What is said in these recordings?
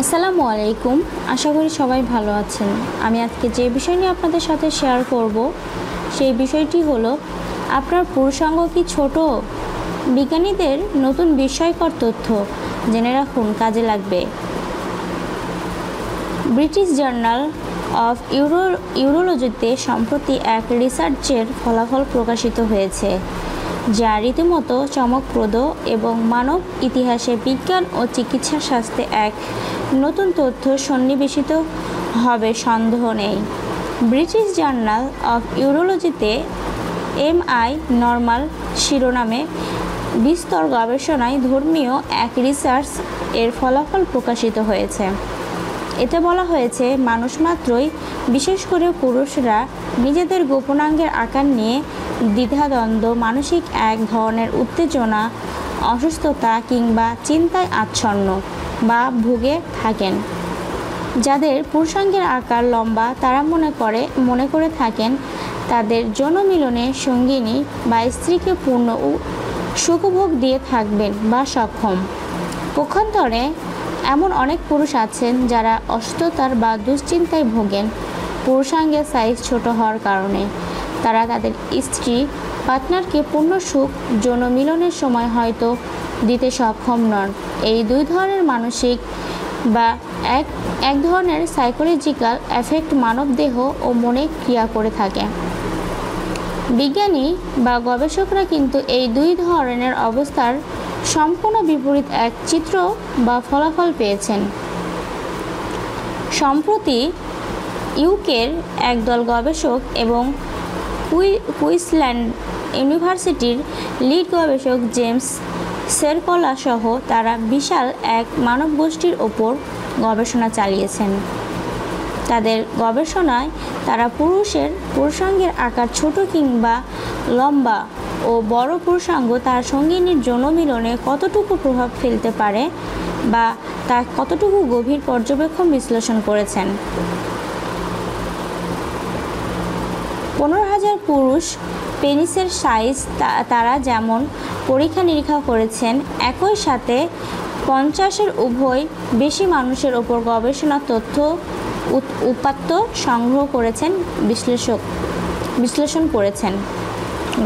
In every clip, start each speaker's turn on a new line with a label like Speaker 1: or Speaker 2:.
Speaker 1: আসসালামু আলাইকুম। আশা করি সবাই ভালো আছেন। আমি আজকে যে বিষয় নিয়ে আপনাদের সাথে শেয়ার করব, সেই বিষয়টি হলো, আপনার পুরুষাঙ্গ কি ছোট? বিজ্ঞানীদের নতুন বিস্ময়কর তথ্য জেনে রাখুন, কাজে লাগবে। ব্রিটিশ জার্নাল অফ ইউরো ইউরোলজিতে সম্প্রতি এক রিসার্চের ফলাফল প্রকাশিত হয়েছে। যা রীতিমতো চমকপ্রদ এবং মানব ইতিহাসে বিজ্ঞান ও চিকিৎসা শাস্ত্রে এক নতুন তথ্য সন্নিবেশিত হবে, সন্দেহ নেই। ব্রিটিশ জার্নাল অফ ইউরোলজিতে এমআই নর্মাল শিরোনামে বিস্তর গবেষণায় ধর্মীয় এক রিসার্চ এর ফলাফল প্রকাশিত হয়েছে। এতে বলা হয়েছে, মানুষ মাত্রই, বিশেষ করে পুরুষরা, নিজেদের গোপনাঙ্গের আকার নিয়ে দ্বিধাদ্বন্দ্ব, মানসিক এক ধরনের উত্তেজনা, অসুস্থতা কিংবা চিন্তায় আচ্ছন্ন বা ভুগে থাকেন। যাদের পুরুষাঙ্গের আকার লম্বা, তারা মনে করে মনে করে থাকেন তাদের জনমিলনে সঙ্গিনী বা স্ত্রীকে পূর্ণ সুখভোগ দিয়ে থাকবেন বা সক্ষম। পক্ষান্তরে এমন অনেক পুরুষ আছেন যারা অসুস্থতার বা দুশ্চিন্তায় ভোগেন। পুরুষাঙ্গের সাইজ ছোট হওয়ার কারণে। তারা তাদের স্ত্রী, পার্টনারকে পূর্ণ সুখ, যৌন মিলনের সময় হয়তো দিতে সক্ষম নন। এই দুই ধরনের মানসিক বা এক এক ধরনের সাইকোলজিক্যাল এফেক্ট মানবদেহ ও মনে ক্রিয়া করে থাকে। বিজ্ঞানী বা গবেষকরা কিন্তু এই দুই ধরনের অবস্থার সম্পূর্ণ বিপরীত এক চিত্র বা ফলাফল পেয়েছেন। সম্প্রতি ইউকের একদল গবেষক এবং কুইসল্যান্ড ইউনিভার্সিটির লিড গবেষক জেমস সেরকলা সহ তারা বিশাল এক মানব গোষ্ঠীর ওপর গবেষণা চালিয়েছেন। তাদের গবেষণায় তারা পুরুষের পুরুষাঙ্গের আকার ছোট কিংবা লম্বা ও বড় পুরুষাঙ্গ তার সঙ্গিনীর জনমিলনে কতটুকু প্রভাব ফেলতে পারে বা তা কতটুকু গভীর পর্যবেক্ষণ বিশ্লেষণ করেছেন? পনেরো হাজার পুরুষ পেনিসের সাইজ তারা যেমন পরীক্ষা নিরীক্ষা করেছেন, একই সাথে পঞ্চাশের উভয় বেশি মানুষের ওপর গবেষণা তথ্য উপাত্ত সংগ্রহ করেছেন, বিশ্লেষক, বিশ্লেষণ করেছেন।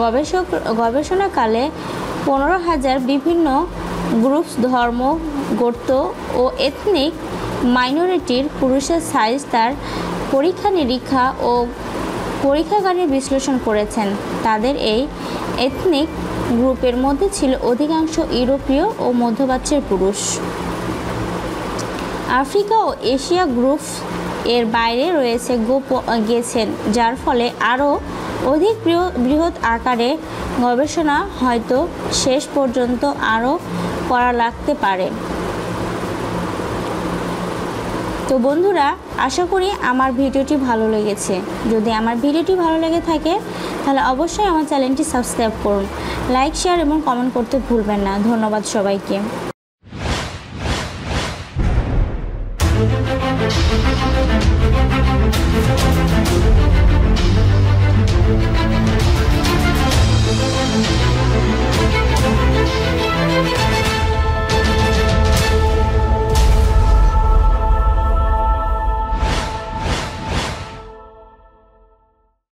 Speaker 1: গবেষক, গবেষণাকালে পনেরো হাজার বিভিন্ন গ্রুপস, ধর্ম, গোত্র ও এথনিক মাইনরিটির পুরুষের সাইজ তার পরীক্ষা নিরীক্ষা ও পরীক্ষাগারে বিশ্লেষণ করেছেন। তাদের এই এথনিক গ্রুপের মধ্যে ছিল অধিকাংশ ইউরোপীয় ও মধ্যপ্রাচ্যের পুরুষ। আফ্রিকা ও এশিয়া গ্রুপ এর বাইরে রয়েছে গোপ গেছেন, যার ফলে আরও অধিক বৃহৎ আকারে গবেষণা হয়তো শেষ পর্যন্ত আরও করা লাগতে পারে। তো বন্ধুরা, আশা করি আমার ভিডিওটি ভালো লেগেছে। যদি আমার ভিডিওটি ভালো লেগে থাকে, তাহলে অবশ্যই আমার চ্যানেলটি সাবস্ক্রাইব করুন। লাইক, শেয়ার এবং কমেন্ট করতে ভুলবেন না। ধন্যবাদ সবাইকে।